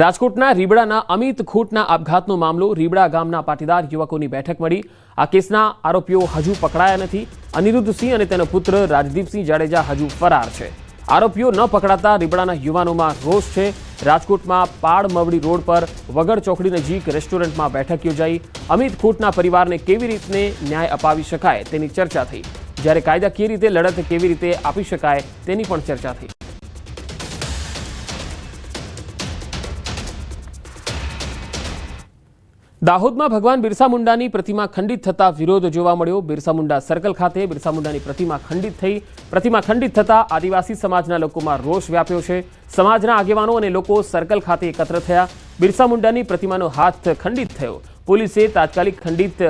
રાજકોટના રીબડાના અમિત ખૂટના આપઘાતનો મામલો રીબડા ગામના પાટીદાર યુવકોની બેઠક મળી. આ કેસના આરોપીઓ હજુ પકડાયા નથી. અનિરુદ્ધસિંહ અને તેનો પુત્ર રાજદીપસિંહ જાડેજા હજુ ફરાર છે. આરોપીઓ ન પકડાતા રીબડાના યુવાનોમાં રોષ છે. રાજકોટમાં પાડમવડી રોડ પર વગર ચોકડી નજીક રેસ્ટોરન્ટમાં બેઠક યોજાઈ. અમિત ખૂટના પરિવારને કેવી રીતે ન્યાય અપાવી શકાય તેની ચર્ચા થઈ. જ્યારે કાયદાકીય રીતે લડત કેવી રીતે આપી શકાય તેની પણ ચર્ચા થઈ. દાહોદમાં ભગવાન બિરસા મુંડાની પ્રતિમા ખંડિત થતા વિરોધ જોવા મળ્યો. બિરસા મુંડા સર્કલ ખાતે બિરસા મુંડાની પ્રતિમા ખંડિત થઈ, પ્રતિમા ખંડિત થતા આદિવાસી સમાજના લોકોમાં રોષ વ્યાપ્યો છે. સમાજના આગેવાનો અને લોકો સર્કલ ખાતે એકત્ર થયા. બિરસા મુંડાની પ્રતિમાનો હાથ ખંડિત થયો. પોલીસે તાત્કાલિક ખંડિત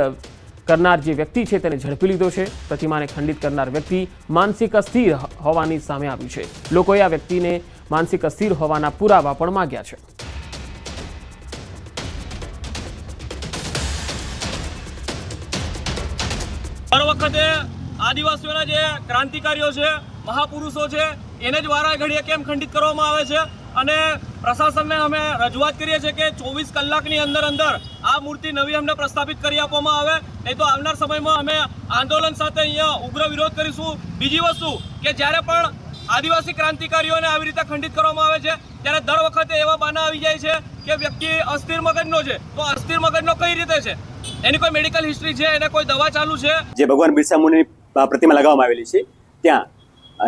કરનાર જે વ્યક્તિ છે તેને ઝડપી લીધો છે. પ્રતિમાને ખંડિત કરનાર વ્યક્તિ માનસિક અસ્થિર હોવાની સામે આવ્યું છે. લોકોએ આ વ્યક્તિને માનસિક અસ્થિર હોવાના પુરાવા પણ માગ્યા છે. દર વખતે આદિવાસીઓના જે ક્રાંતિકારીઓ છે, મહાપુરુષો છે, એને જ વારા ઘડીએ કેમ ખંડિત કરવામાં આવે છે? અને પ્રશાસનને અમે રજૂઆત કરીએ છીએ કે ચોવીસ કલાકની અંદર અંદર આ મૂર્તિ નવી અમને પ્રસ્થાપિત કરી આપવામાં આવે. નહીં તો આવનાર સમયમાં અમે આંદોલન સાથે અહીંયા ઉગ્ર વિરોધ કરીશું. બીજી વસ્તુ કે જ્યારે પણ આદિવાસી ક્રાંતિકારીઓને આવી રીતે ખંડિત કરવામાં આવે છે. ત્યારે દર વખતે એવા બાના આવી જાય છે કે વ્યક્તિ અસ્થિર મગજનો છે. તો અસ્થિર મગજનો કઈ રીતે છે? એની કોઈ મેડિકલ હિસ્ટ્રી છે? એને કોઈ દવા ચાલુ છે? જે ભગવાન બિરસા મુનિની પ્રતિમા લગાવવામાં આવેલી છે. ત્યાં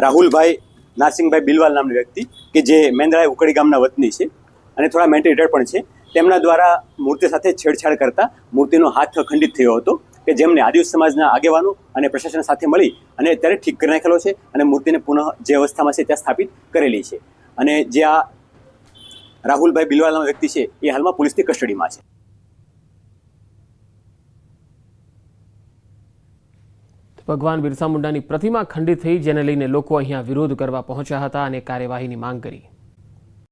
રાહુલભાઈ નાસિંગભાઈ બિલવાલ નામની વ્યક્તિ કે જે મેંદરાય ઉકડી ગામના વતની છે અને થોડા મેન્ટલ પણ છે. તેમના દ્વારા મૂર્તિ સાથે છેડછાડ કરતા મૂર્તિનો હાથ ખંડિત થયો હતો. કે જેમને આદિવાસી સમાજના આગેવાનો અને પ્રશાસન સાથે મળી અને ત્યારે ઠીક કરી નાખેલો છે અને મૂર્તિને પુનઃ જે અવસ્થામાં છે ત્યાં સ્થાપિત કરેલી છે. અને જે આ રાહુલભાઈ બિલવાલ વ્યક્તિ છે, એ હાલમાં પોલીસની કસ્ટડીમાં છે. ભગવાન બિરસા મુંડાની પ્રતિમા ખંડિત થઈ, જેને લઈને લોકો અહીંયા વિરોધ કરવા પહોંચ્યા હતા અને કાર્યવાહીની માંગ કરી.